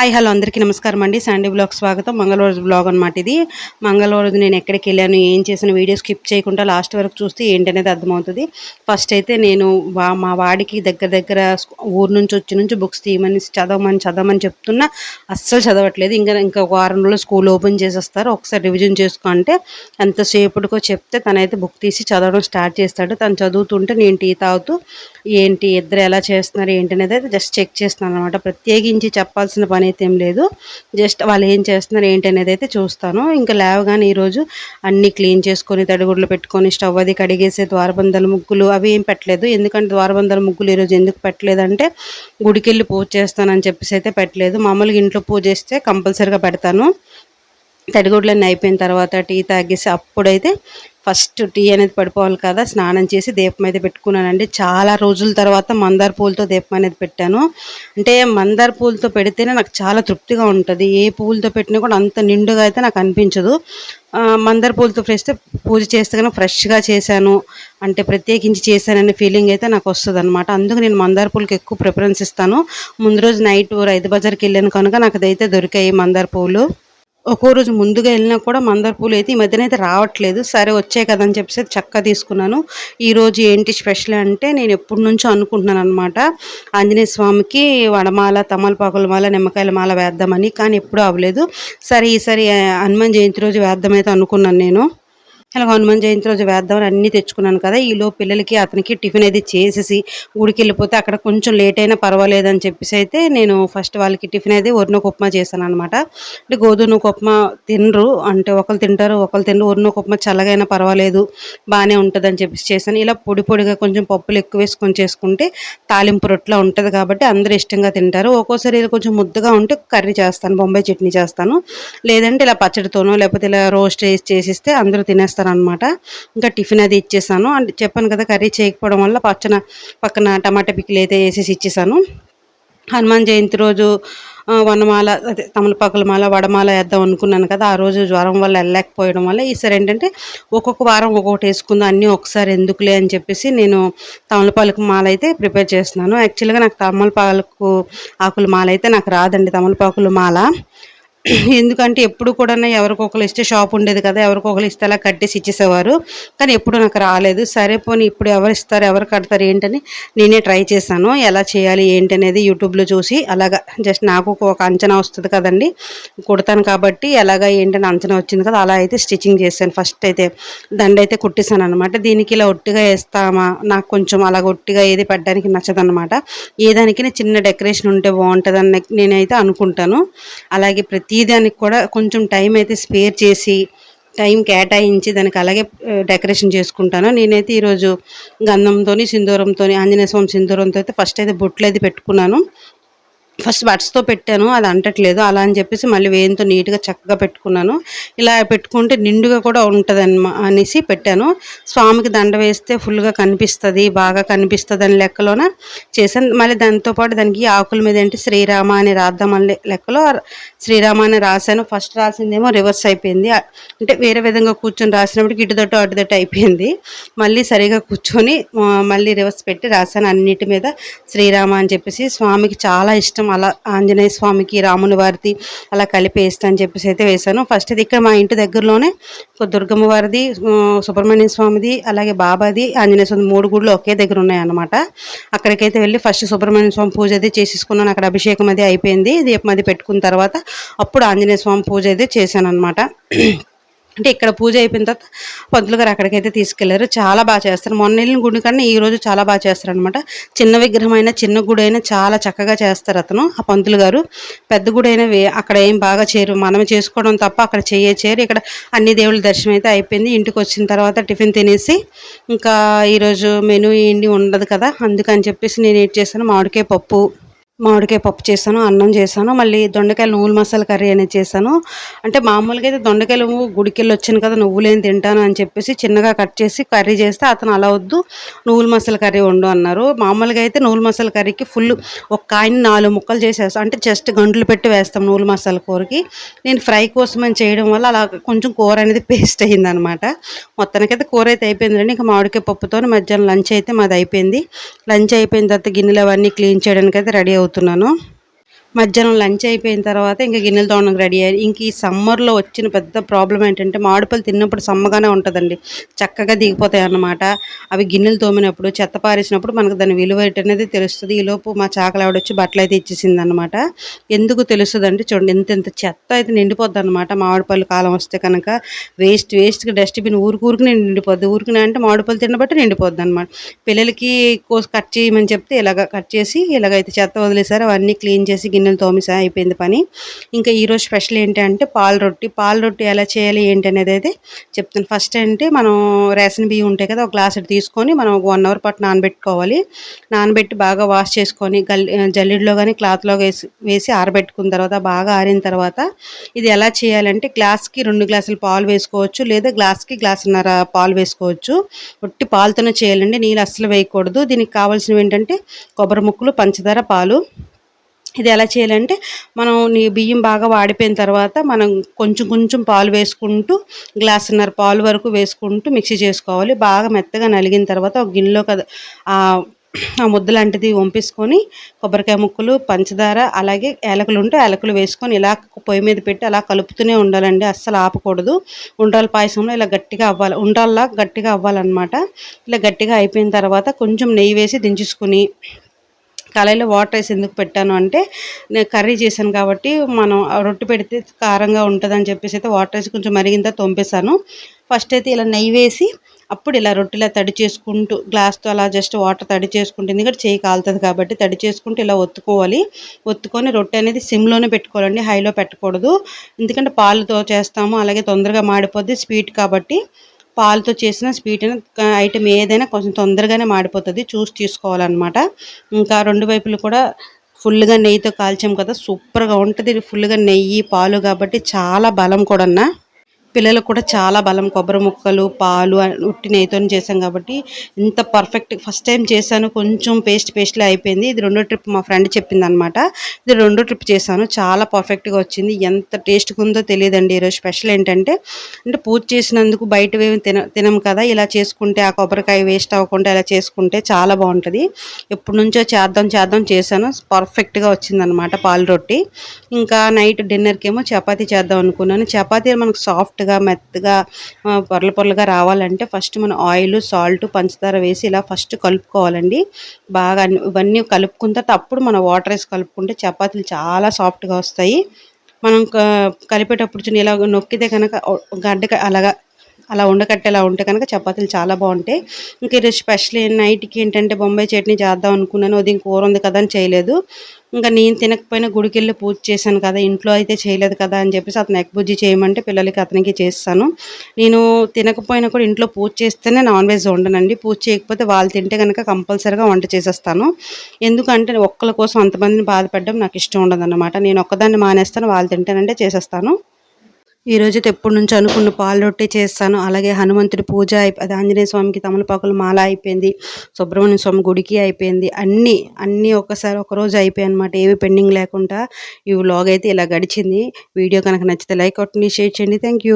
Hi hello అందరికీ నమస్కారం అండి. సండే బ్లాగ్ స్వాగతం. మంగళవారం బ్లాగ్ అనమాట ఇది. మంగళవారం నేను ఎక్కడికి వెళ్ళాను ఏం చేసిన వీడియో స్కిప్ చేయకుండా లాస్ట్ వరకు చూస్తే ఏంటనేది అర్థమవుతుంది. ఫస్ట్ అయితే నేను వా- మా వాడికి దగ్గర దగ్గర ఊరు నుంచి వచ్చి నుంచి బుక్స్ తీయమని చదవమని చదవమని చెప్తున్నా. అస్సలు చదవట్లేదు. ఇంకా ఇంకా వారం రోజులు స్కూల్ ఓపెన్ చేసేస్తారు. ఒకసారి రివిజన్ చేసుకుంటే ఎంతసేపటికో చెప్తే తనైతే బుక్ తీసి చదవడం స్టార్ట్ చేస్తాడు. తను చదువుతుంటే నేను టీ తాగుతూ ఏంటి ఇద్దరు ఎలా చేస్తున్నారు ఏంటి అనేది అయితే జస్ట్ చెక్ చేస్తున్నాను అనమాట ప్రత్యేకించి చెప్పాల్సిన పని అయితే ఏం లేదు. జస్ట్ వాళ్ళు ఏం చేస్తున్నారు ఏంటి అనేది అయితే చూస్తాను. ఇంకా లేవగానే ఈరోజు అన్నీ క్లీన్ చేసుకొని తడిగుడ్లు పెట్టుకొని స్టవ్ అది కడిగేసే ద్వారబంధాల ముగ్గులు అవి ఏం పెట్టలేదు. ఎందుకంటే ద్వారబంధాల ముగ్గులు ఈరోజు ఎందుకు పెట్టలేదంటే గుడికెళ్ళి పూజ చేస్తానని చెప్పేసి అయితే పెట్టలేదు. మామూలుగా ఇంట్లో పూజ చేస్తే కంపల్సరీగా పెడతాను. తడిగుడ్లన్నీ అయిపోయిన తర్వాత టీ తాగేసి అప్పుడైతే ఫస్ట్ టీ అనేది పడిపోవాలి కదా స్నానం చేసి దీపం అయితే పెట్టుకున్నానండి. చాలా రోజుల తర్వాత మందార పూలతో దీపం అనేది పెట్టాను. అంటే మందార పూలతో పెడితేనే నాకు చాలా తృప్తిగా ఉంటుంది. ఏ పూలతో పెట్టినా కూడా అంత నిండుగా అయితే నాకు అనిపించదు. మందార పూలతో ఫ్రెష్తే పూజ చేస్తే కనుక ఫ్రెష్గా చేశాను. అంటే ప్రత్యేకించి చేశాననే ఫీలింగ్ అయితే నాకు వస్తుంది అనమాట అందుకు నేను మందార పూలకి ఎక్కువ ప్రిఫరెన్స్ ఇస్తాను. ముందు రోజు నైట్ రైతు బజార్కి వెళ్ళాను కనుక నాకు అదైతే దొరికాయి మందార పూలు. ఒక్కో రోజు ముందుగా వెళ్ళినా కూడా మందార పూలు అయితే ఈ మధ్యన అయితే రావట్లేదు. సరే వచ్చాయి కదా అని చెప్పేసి చక్కగా తీసుకున్నాను. ఈరోజు ఏంటి స్పెషల్ అంటే నేను ఎప్పటి నుంచో అనుకుంటున్నాను అనమాట ఆంజనేయ స్వామికి వడమాల తమలపాకుల మాల నిమ్మకాయల మాల వేద్దామని కానీ ఎప్పుడూ అవ్వలేదు. సరే ఈసారి హనుమాన్ జయంతి రోజు వేద్దామైతే అనుకున్నాను నేను. ఇలా హనుమాన్ జయంతి రోజు వేద్దామని అన్నీ తెచ్చుకున్నాను కదా. ఈలో పిల్లలకి అతనికి టిఫిన్ అయితే చేసేసి గుడికి వెళ్ళిపోతే అక్కడ కొంచెం లేట్ అయినా పర్వాలేదని చెప్పేసి అయితే నేను ఫస్ట్ వాళ్ళకి టిఫిన్ అయితే ఒరినొక ఉప్మా చేశాను అనమాట అంటే గోధుమ ఉప్మా తినరు. అంటే ఒకరు తింటారు ఒకరు తినరు. ఒరినొక ఉప్మా చల్లగైనా పర్వాలేదు బాగానే ఉంటుంది అని చెప్పేసి చేశాను. ఇలా పొడి పొడిగా కొంచెం పప్పులు ఎక్కువ వేసుకొని చేసుకుంటే తాలింపు రొట్టెలా ఉంటుంది కాబట్టి అందరూ ఇష్టంగా తింటారు. ఒక్కోసారి ఇలా కొంచెం ముద్దగా ఉంటే కర్రీ చేస్తాను బొంబాయి చట్నీ చేస్తాను. లేదంటే ఇలా పచ్చడితోనో లేకపోతే ఇలా రోస్ట్ వేసి చేసిస్తే అందరూ తినేస్తారు. అనమాట ఇంకా టిఫిన్ అది ఇచ్చేసాను. అంటే చెప్పాను కదా కర్రీ చేయకపోవడం వల్ల పచ్చన పక్కన టమాటా పిక్కలు అయితే వేసేసి ఇచ్చేసాను. హనుమాన్ జయంతి రోజు వనమాల అదే తమలపాకుల మాల వడమాల వేద్దాం అనుకున్నాను కదా ఆ రోజు జ్వరం వల్ల వెళ్ళలేకపోవడం వల్ల ఈసారి ఏంటంటే ఒక్కొక్క వారం ఒక్కొక్కటి వేసుకుందాం అన్నీ ఒకసారి ఎందుకులే అని చెప్పేసి నేను తమలపాకు మాల అయితే ప్రిపేర్ చేస్తున్నాను. యాక్చువల్గా నాకు తమలపాకు ఆకుల మాల అయితే నాకు రాదండి తమలపాకుల మాల. ఎందుకంటే ఎప్పుడు కూడా ఎవరికొకరు ఇస్తే షాప్ ఉండేది కదా ఎవరికొకరు ఇస్తే అలా కట్టేసి ఇచ్చేసేవారు. కానీ ఎప్పుడు నాకు రాలేదు. సరే పోనీ ఇప్పుడు ఎవరు ఇస్తారు ఎవరు కడతారు ఏంటని నేనే ట్రై చేశాను. ఎలా చేయాలి ఏంటి అనేది యూట్యూబ్లో చూసి అలాగా జస్ట్ నాకు ఒక అంచనా వస్తుంది కదండి. కుడతాను కాబట్టి ఎలాగా ఏంటని అంచనా వచ్చింది కదా అలా అయితే స్టిచ్చింగ్ చేశాను. ఫస్ట్ అయితే దండ అయితే కుట్టేశాను అనమాట దీనికి ఇలా ఒట్టిగా వేస్తామా నాకు కొంచెం అలాగ ఒట్టిగా ఏది పెట్టడానికి నచ్చదనమాట ఏ చిన్న డెకరేషన్ ఉంటే బాగుంటుందని నేనైతే అనుకుంటాను. అలాగే ప్రతి తీయడానికి కూడా కొంచెం టైం అయితే స్పేర్ చేసి టైం కేటాయించి దానికి అలాగే డెకరేషన్ చేసుకుంటాను. నేనైతే ఈరోజు గంధంతో సింధూరంతో ఆంజనేయ స్వామి సింధూరంతో అయితే ఫస్ట్ అయితే బొట్లు అయితే పెట్టుకున్నాను. ఫస్ట్ బట్స్తో పెట్టాను అది అంటట్లేదు. అలా అని చెప్పేసి మళ్ళీ వేయంతో నీట్గా చక్కగా పెట్టుకున్నాను. ఇలా పెట్టుకుంటే నిండుగా కూడా ఉంటుంది అనేసి పెట్టాను. స్వామికి దండ వేస్తే ఫుల్గా కనిపిస్తుంది బాగా కనిపిస్తుంది అని లెక్కలోన చేశాను. మళ్ళీ దాంతోపాటు దానికి ఆకుల మీద ఏంటి శ్రీరామ అని రాద్దామని లెక్కలో శ్రీరామ అని రాశాను. ఫస్ట్ రాసిందేమో రివర్స్ అయిపోయింది. అంటే వేరే విధంగా కూర్చొని రాసినప్పటికి ఇటుదట్టు అటుదట్టు అయిపోయింది. మళ్ళీ సరిగా కూర్చొని మళ్ళీ రివర్స్ పెట్టి రాశాను. అన్నిటి మీద శ్రీరామ అని చెప్పేసి స్వామికి చాలా ఇష్టం అలా ఆంజనేయ స్వామికి రాముని వారిది అలా కలిపి అని చెప్పేసి అయితే వేశాను. ఫస్ట్ ఇది ఇక్కడ మా ఇంటి దగ్గరలోనే ఒక దుర్గమ్మ వారిది సుబ్రహ్మణ్య స్వామిది అలాగే బాబాది ఆంజనేయ స్వామి మూడు గుళ్ళు ఒకే దగ్గర ఉన్నాయన్నమాట. అక్కడికైతే వెళ్ళి ఫస్ట్ సుబ్రహ్మణ్య స్వామి పూజ అయితే చేసేసుకున్నాను. అక్కడ అభిషేకం అది అయిపోయింది. దీపం అది పెట్టుకున్న తర్వాత అప్పుడు ఆంజనేయ స్వామి పూజ అయితే చేశాను అనమాట అంటే ఇక్కడ పూజ అయిపోయిన తర్వాత పంతులు గారు అక్కడికైతే తీసుకెళ్ళారు. చాలా బాగా చేస్తారు. మొన్న వెళ్ళిన గుడి కన్నా ఈ రోజు చాలా బాగా చేస్తారు అనమాట చిన్న విగ్రహం అయినా చిన్న గుడి అయినా చాలా చక్కగా చేస్తారు అతను ఆ పంతులు గారు. పెద్ద గుడి అయినా వే- అక్కడ ఏం బాగా చేయరు. మనం చేసుకోవడం తప్ప అక్కడ చేయే చేయరు. ఇక్కడ అన్ని దేవుళ్ళ దర్శనం అయితే అయిపోయింది. ఇంటికి వచ్చిన తర్వాత టిఫిన్ తినేసి ఇంకా ఈరోజు మెనూ ఏంటి ఉండదు కదా అందుకని చెప్పేసి నేను ఏం చేశాను మామిడికాయ పప్పు మామిడికాయ పప్పు చేశాను అన్నం చేశాను మళ్ళీ దొండకాయలు నువ్వుల మసాలా కర్రీ అనేది చేశాను. అంటే మామూలుగా అయితే దొండకాయలు గుడికెళ్ళి వచ్చాను కదా నువ్వులేని తింటాను అని చెప్పేసి చిన్నగా కట్ చేసి కర్రీ చేస్తే అతను అలా వద్దు నువ్వుల మసాలా కర్రీ వండు అన్నారు. మామూలుగా అయితే నువ్వుల మసాలా కర్రీకి ఫుల్ ఒక కాయని నాలుగు ముక్కలు చేసేస్తాం అంటే జస్ట్ గంటలు పెట్టి వేస్తాం నువ్వుల మసాలా కూరకి. నేను ఫ్రై కోసం అని చేయడం వల్ల అలా కొంచెం కూర అనేది పేస్ట్ అయ్యిందనమాట. మొత్తానికైతే కూర అయితే అయిపోయిందండి ఇంకా మామిడికాయ పప్పుతో మధ్యాహ్నం లంచ్ అయితే మాది అయిపోయింది. లంచ్ అయిపోయిన తర్వాత గిన్నెలు అవన్నీ క్లీన్ చేయడానికి అయితే రెడీ అవుతున్నాను మధ్యాహ్నం లంచ్ అయిపోయిన తర్వాత ఇంకా గిన్నెలు తోమడానికి రెడీ అయ్యారు ఇంక ఈ సమ్మర్లో వచ్చిన పెద్ద ప్రాబ్లం ఏంటంటే మామిడిపళ్ళు తిన్నప్పుడు సమ్మగానే ఉంటుందండి. చక్కగా దిగిపోతాయి అన్నమాట. అవి గిన్నెలు తోమినప్పుడు చెత్త పారేసినప్పుడు మనకు దాని విలువ అనేది తెలుస్తుంది. ఈలోపు మా చాకలు ఆవిడ వచ్చి బట్టలు అయితే ఇచ్చేసింది అనమాట ఎందుకు తెలుస్తుంది అంటే చూడండి ఎంత ఎంత చెత్త అయితే నిండిపోద్ది అనమాట మామిడిపళ్ళు కాలం వస్తే కనుక వేస్ట్ వేస్ట్గా డస్ట్బిన్ ఊరికి ఊరికి నిండిపోద్ది. ఊరుకునే అంటే మామిడిపళ్ళు తినబట్టి నిండిపోద్ది అనమాట పిల్లలకి కోసి కట్ చేయమని చెప్తే ఇలాగ కట్ చేసి ఇలాగైతే చెత్త వదిలేసారు అవన్నీ క్లీన్ చేసి గిన్నెలు తోమిసా అయిపోయింది పని. ఇంకా ఈరోజు స్పెషల్ ఏంటంటే పాల రొట్టి. పాల రొట్టి ఎలా చేయాలి ఏంటి అనేది అయితే చెప్తాను. ఫస్ట్ అంటే మనం రేషన్ బియ్యం ఉంటాయి కదా ఒక గ్లాస్ తీసుకొని మనం ఒక వన్ అవర్ పాటు నానబెట్టుకోవాలి. నానబెట్టి బాగా వాష్ చేసుకొని గల్లి జల్లిడిలో కానీ క్లాత్లో వేసి వేసి ఆరబెట్టుకున్న తర్వాత బాగా ఆరిన తర్వాత ఇది ఎలా చేయాలంటే గ్లాస్కి రెండు గ్లాసులు పాలు వేసుకోవచ్చు లేదా గ్లాస్కి గ్లాసున్నర పాలు వేసుకోవచ్చు. ఒట్టి పాలతోనే చేయాలండి నీళ్ళు అస్సలు వేయకూడదు. దీనికి కావాల్సినవి ఏంటంటే కొబ్బరి ముక్కలు పంచదార పాలు ఇది ఎలా చేయాలంటే మనం నీ బియ్యం బాగా వాడిపోయిన తర్వాత మనం కొంచెం కొంచెం పాలు వేసుకుంటూ గ్లాసున్నర పాలు వరకు వేసుకుంటూ మిక్సీ చేసుకోవాలి. బాగా మెత్తగా నలిగిన తర్వాత ఒక గిన్నెలో కదా ఆ ముద్ద లాంటిది వంపేసుకొని కొబ్బరికాయ ముక్కలు పంచదార అలాగే ఏలకలు ఉంటే ఏలకలు వేసుకొని ఇలా పొయ్యి మీద పెట్టి అలా కలుపుతూనే ఉండాలండి. అస్సలు ఆపకూడదు. ఉండ్రాల పాయసంలో ఇలా గట్టిగా అవ్వాలి. ఉండ్రాల్లా గట్టిగా అవ్వాలన్నమాట. ఇలా గట్టిగా అయిపోయిన తర్వాత కొంచెం నెయ్యి వేసి దించేసుకుని కళాయిలో వాటర్ వేసి ఎందుకు పెట్టాను అంటే నేను కర్రీ చేశాను కాబట్టి మనం రొట్టె పెడితే కారంగా ఉంటుందని చెప్పేసి అయితే వాటర్ వేసి కొంచెం మరిగింత తొంపేశాను. ఫస్ట్ అయితే ఇలా నెయ్యి వేసి అప్పుడు ఇలా రొట్టెలా తడి చేసుకుంటూ గ్లాస్తో అలా జస్ట్ వాటర్ తడి చేసుకుంటే ఎందుకంటే చేయి కాలుతుంది కాబట్టి తడి చేసుకుంటూ ఇలా ఒత్తుకోవాలి. ఒత్తుకొని రొట్టె అనేది సిమ్లోనే పెట్టుకోవాలండి హైలో పెట్టకూడదు. ఎందుకంటే పాలుతో చేస్తాము అలాగే తొందరగా మాడిపోద్ది స్వీట్ కాబట్టి. పాలతో చేసిన స్వీట్ ఐటెం ఏదైనా కొంచెం తొందరగానే మాడిపోతుంది. చూసి తీసుకోవాలన్నమాట. ఇంకా రెండు వైపులు కూడా ఫుల్గా నెయ్యితో కాల్చాం కదా సూపర్గా ఉంటుంది. ఫుల్గా నెయ్యి పాలు కాబట్టి చాలా బలం కూడా పిల్లలకు కూడా చాలా బలం కొబ్బరి ముక్కలు పాలు ఉట్టి నెయ్యితో చేసాం కాబట్టి ఇంత పర్ఫెక్ట్ ఫస్ట్ టైం చేశాను. కొంచెం పేస్ట్ పేస్ట్లే అయిపోయింది. ఇది రెండో ట్రిప్ మా ఫ్రెండ్ చెప్పింది అనమాట ఇది రెండో ట్రిప్ చేశాను. చాలా పర్ఫెక్ట్గా వచ్చింది. ఎంత టేస్ట్గా ఉందో తెలియదండి. ఈరోజు స్పెషల్ ఏంటంటే అంటే పూజ చేసినందుకు బయట తిన తినం కదా. ఇలా చేసుకుంటే ఆ కొబ్బరికాయ వేస్ట్ అవ్వకుండా ఇలా చేసుకుంటే చాలా బాగుంటుంది. ఎప్పటి నుంచో చేద్దాం చేద్దాం చేశాను. పర్ఫెక్ట్గా వచ్చిందనమాట పాలు రొట్టి. ఇంకా నైట్ డిన్నర్కి ఏమో చపాతీ చేద్దాం అనుకున్నాను. చపాతీ మనకు సాఫ్ట్ సాఫ్ట్గా మెత్తగా పొరలు పొరలుగా రావాలంటే ఫస్ట్ మనం ఆయిల్ సాల్ట్ పంచదార వేసి ఇలా ఫస్ట్ కలుపుకోవాలండి. బాగా ఇవన్నీ కలుపుకున్న తర్వాత అప్పుడు మనం వాటర్ వేసి కలుపుకుంటే చపాతీలు చాలా సాఫ్ట్గా వస్తాయి. మనం కలిపేటప్పుడు ఇలా నొక్కితే కనుక గడ్డ అలాగా అలా ఉండకట్టేలా ఉంటే కనుక చపాతీలు చాలా బాగుంటాయి. ఇంక ఈరోజు స్పెషల్ నైట్కి ఏంటంటే బొంబాయి చట్నీ చేద్దాం అనుకున్నాను అది కూర ఉంది కదా అని చేయలేదు. ఇంకా నేను తినకపోయినా గుడికి వెళ్ళి పూజ చేశాను కదా ఇంట్లో అయితే చేయలేదు కదా అని చెప్పేసి అతను ఎగ్బుజ్జి చేయమంటే పిల్లలకి అతనికి చేస్తాను. నేను తినకపోయినా కూడా ఇంట్లో పూజ చేస్తేనే నాన్ వెజ్ వండనండి. పూజ చేయకపోతే వాళ్ళు తింటే కనుక కంపల్సరీగా వంట చేసేస్తాను. ఎందుకంటే ఒక్కల కోసం అంతమందిని బాధపడడం నాకు ఇష్టం ఉండదు నేను ఒక్కదాన్ని మానేస్తాను వాళ్ళు తింటానంటే చేసేస్తాను. ఈరోజు ఎప్పటి నుంచి అనుకున్న పాలు రొట్టె చేస్తాను. అలాగే హనుమంతుడి పూజ అయిపోయి ఆంజనేయ స్వామికి తమలపాకులు మాల అయిపోయింది. సుబ్రహ్మణ్య స్వామి గుడికి అయిపోయింది. అన్నీ అన్నీ ఒక్కసారి ఒకరోజు అయిపోయాయి అనమాట ఏవి పెండింగ్ లేకుండా ఈ వ్లాగ్ అయితే ఇలా గడిచింది. వీడియో కనుక నచ్చితే లైక్ కొట్టండి షేర్ చేయండి. థ్యాంక్